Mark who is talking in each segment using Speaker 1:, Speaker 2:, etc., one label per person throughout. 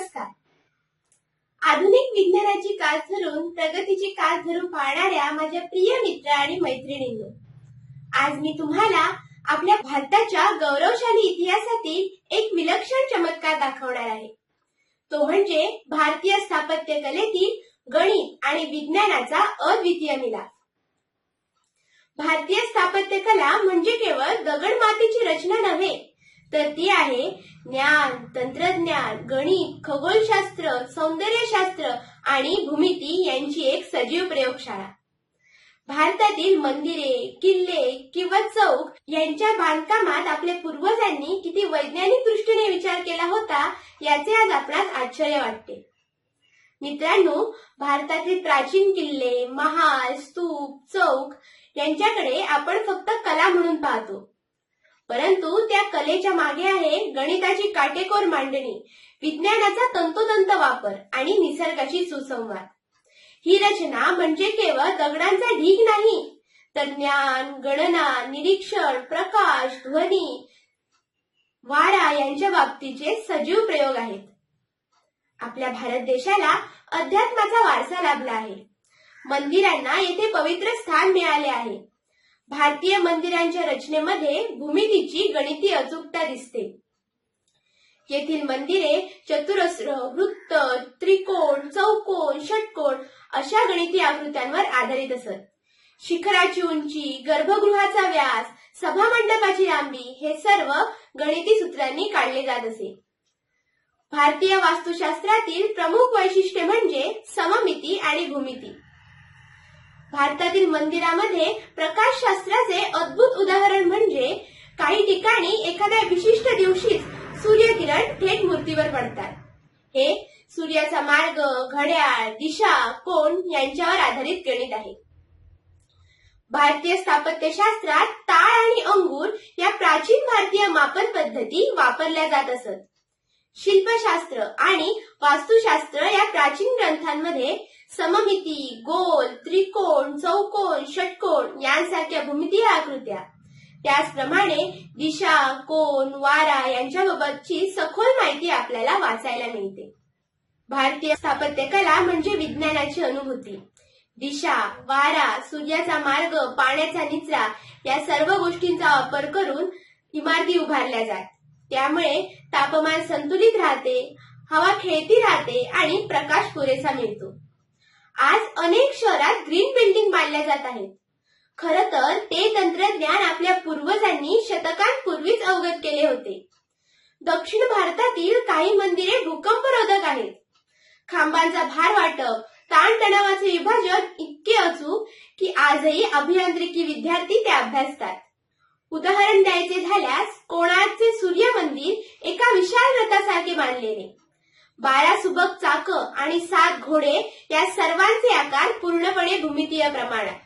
Speaker 1: नमस्कार. आधुनिक विज्ञानाची कास धरून प्रगतीची कास धरून पाहणाऱ्या माझ्या प्रिय मित्र आणि मैत्रिणींनो आज मी तुम्हाला आपल्या भारताच्या गौरवशाली इतिहासातील एक विलक्षण चमत्कार दाखवणार आहे. तो म्हणजे भारतीय स्थापत्य कलेतील गणित आणि विज्ञानाचा अद्वितीय मिलाफ. भारतीय स्थापत्य कला म्हणजे केवळ दगडमातीची रचना नव्हे तर ती आहे ज्ञान तंत्रज्ञान गणित खगोलशास्त्र सौंदर्यशास्त्र आणि भूमिती यांची एक सजीव प्रयोगशाळा. भारतातील मंदिरे किल्ले किंवा चौक यांच्या बांधकामात आपल्या पूर्वजांनी किती वैज्ञानिक दृष्टीने विचार केला होता याचे आज आपणास आश्चर्य वाटते. मित्रांनो भारतातील प्राचीन किल्ले महाल स्तूप चौक यांच्याकडे आपण फक्त कला म्हणून पाहतो. परंतु त्या कलेच्या मागे आहे गणिताची काटेकोर मांडणी विज्ञानाचा तंतोतंत वापर आणि निसर्गाची सुसंवाद. ही रचना म्हणजे केवळ दगडांचा ढीग नाही तर ज्ञान गणना निरीक्षण प्रकाश ध्वनी वाडा यांच्या बाबतीचे सजीव प्रयोग आहेत. आपल्या भारत देशाला अध्यात्माचा वारसा लाभला आहे. मंदिरांना येथे पवित्र स्थान मिळाले आहे. भारतीय मंदिरांच्या रचनेमध्ये भूमितीची गणिती अचूकता दिसते. येथील मंदिरे चतुरस्र वृत्त त्रिकोण चौकोन षटकोण अशा गणिती आकृत्यांवर आधारित असत. शिखराची उंची गर्भगृहाचा व्यास सभामंडपाची लांबी हे सर्व गणिती सूत्रांनी काढले जात असे. भारतीय वास्तुशास्त्रातील प्रमुख वैशिष्ट्य म्हणजे सममिती आणि भूमिती. भारतातील मंदिरामध्ये प्रकाशशास्त्राचे अद्भुत उदाहरण म्हणजे काही ठिकाणी एखाद्या विशिष्ट दिवशीच सूर्यकिरण थेट मूर्तीवर पडतात. हे सूर्याचा मार्ग घड्याळ दिशा कोण यांच्यावर आधारित गणित आहे. भारतीय स्थापत्यशास्त्रात ताळ आणि अंगूर या प्राचीन भारतीय मापन पद्धती वापरल्या जात असत. शिल्पशास्त्र आणि वास्तुशास्त्र या प्राचीन ग्रंथांमध्ये सममिती गोल त्रिकोण चौकोन षटकोण यांसारख्या भूमितीय आकृत्या. त्याचप्रमाणे दिशा कोण वारा यांच्याबाबतची सखोल माहिती आपल्याला वाचायला मिळते. भारतीय स्थापत्य कला म्हणजे विज्ञानाची अनुभूती. दिशा वारा सूर्याचा मार्ग पाण्याचा निचरा या सर्व गोष्टींचा वापर करून इमारती उभारल्या जात. त्यामुळे तापमान संतुलित राहते हवा खेळती राहते आणि प्रकाश पुरेसा मिळतो. आज अनेक शहरात ग्रीन बिल्डिंग बांधल्या जात आहेत. खर तर ते तंत्रज्ञान आपल्या पूर्वजांनी शतकांपूर्वीच अवगत केले होते. दक्षिण भारतातील काही मंदिरे भूकंपरोधक आहेत. खांबांचा भार वाटप ताणतणावाचे विभाजन इतके अचूक की आजही अभियांत्रिकी विद्यार्थी ते अभ्यासतात. उदाहरण द्यायचे झाल्यास कोणाचे सूर्य मंदिर एका विशाल रथासारखे बांधलेले. बारा सुबक चाक आणि सात घोडे या सर्वांचे आकार पूर्णपणे भूमितीय प्रमाणात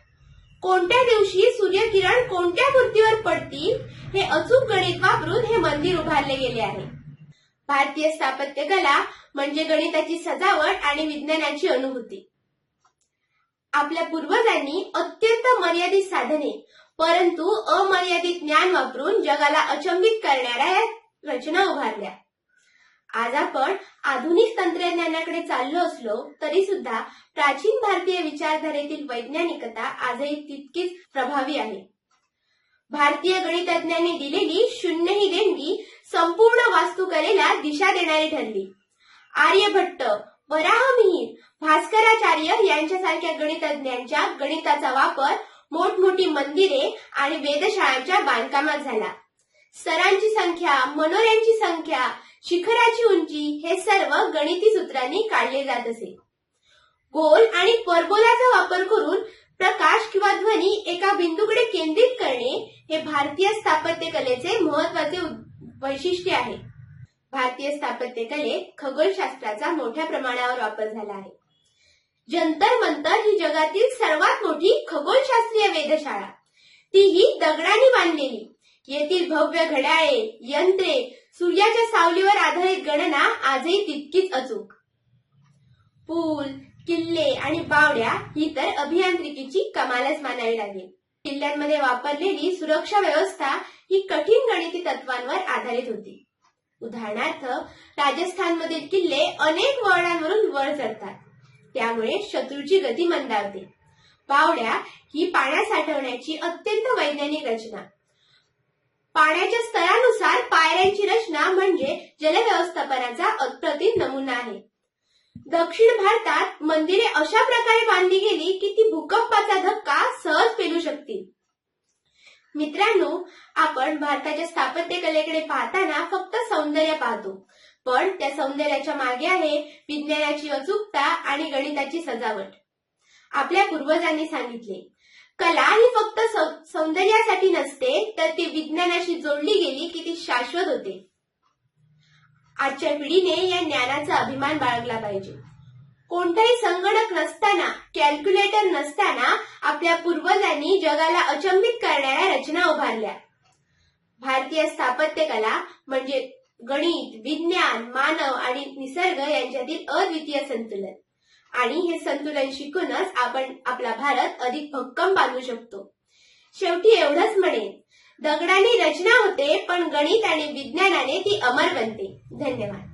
Speaker 1: कोणत्या दिवशी सूर्यकिरण कोणत्या मूर्तीवर पडतील हे अचूक गणित वापरून हे मंदिर उभारले गेले आहे. भारतीय स्थापत्य कला म्हणजे गणिताची सजावट आणि विज्ञानाची अनुभूती. आपल्या पूर्वजांनी अत्यंत मर्यादित साधने परंतु अमर्यादित ज्ञान वापरून जगाला अचंबित करणाऱ्या रचना उभारल्या. आज आपण आधुनिक तंत्रज्ञानाकडे चाललो असलो तरी सुद्धा प्राचीन भारतीय विचारधारेतील वैज्ञानिकता आजही तितकीच प्रभावी आहे. भारतीय गणितज्ञांनी दिलेली शून्य ही देणगी संपूर्ण वास्तुकलेला दिशा देणारी ठरली. आर्यभट्ट वराहमिहीर भास्कराचार्य यांच्यासारख्या गणितज्ञांच्या गणिताचा वापर मोठमोठी मंदिरे आणि वेधशाळांच्या बांधकामात झाला. सरांची संख्या मनोऱ्यांची संख्या शिखराची उंची हे सर्व गणिती सूत्रांनी काढले जात असे. गोल आणि परबोलाचा वापर करून प्रकाश किंवा ध्वनी एका बिंदूकडे केंद्रित करणे हे भारतीय स्थापत्य कलेचे महत्त्वाचे वैशिष्ट्य आहे. भारतीय स्थापत्य कलेत खगोलशास्त्राचा मोठ्या प्रमाणावर वापर झाला आहे. जंतर मंतर ही जगातील सर्वात मोठी खगोलशास्त्रीय वेधशाळा. तीही दगडांनी बांधलेली. येथील भव्य घड्याळे यंत्रे सूर्याच्या सावलीवर आधारित गणना आजही तितकीच अचूक. पूल किल्ले आणि बावड्या ही तर अभियांत्रिकीची कमालच मानावी लागेल. किल्ल्यांमध्ये वापरलेली सुरक्षा व्यवस्था ही कठीण गणिती तत्वांवर आधारित होती. उदाहरणार्थ राजस्थानमधील किल्ले अनेक वळणांवरून वर चढतात. त्यामुळे शत्रूची गती मंदावते. बावड्या ही पाण्यात साठवण्याची अत्यंत वैज्ञानिक रचना. पाण्याच्या स्तरानुसार पायऱ्यांची रचना म्हणजे जलव्यवस्थापनाचा अप्रतिम नमुना आहे. दक्षिण भारतात मंदिरे अशा प्रकारे बांधली गेली की ती भूकंपाचा धक्का सहज पेलू शकतील. मित्रांनो आपण भारताच्या स्थापत्य कलेकडे पाहताना फक्त सौंदर्य पाहतो. पण त्या सौंदर्याच्या मागे आहे विज्ञानाची अचूकता आणि गणिताची सजावट. आपल्या पूर्वजांनी सांगितले कला ही फक्त सौंदर्यासाठी नसते तर ती विज्ञानाशी जोडली गेली की ती शाश्वत होते. आजच्या पिढीने या ज्ञानाचा अभिमान बाळगला पाहिजे. कोणताही संगणक नसताना कॅल्क्युलेटर नसताना आपल्या पूर्वजांनी जगाला अचंबित करणाऱ्या रचना उभारल्या. भारतीय स्थापत्य कला म्हणजे गणित विज्ञान मानव आणि निसर्ग यांच्यातील अद्वितीय संतुलन. आणि हे संतुलन शिकूनच आपण आपला भारत अधिक भक्कम बांधू शकतो. शेवटी एवढंच म्हणेन. दगडाने रचना होते पण गणित आणि विज्ञानाने ती अमर बनते. धन्यवाद.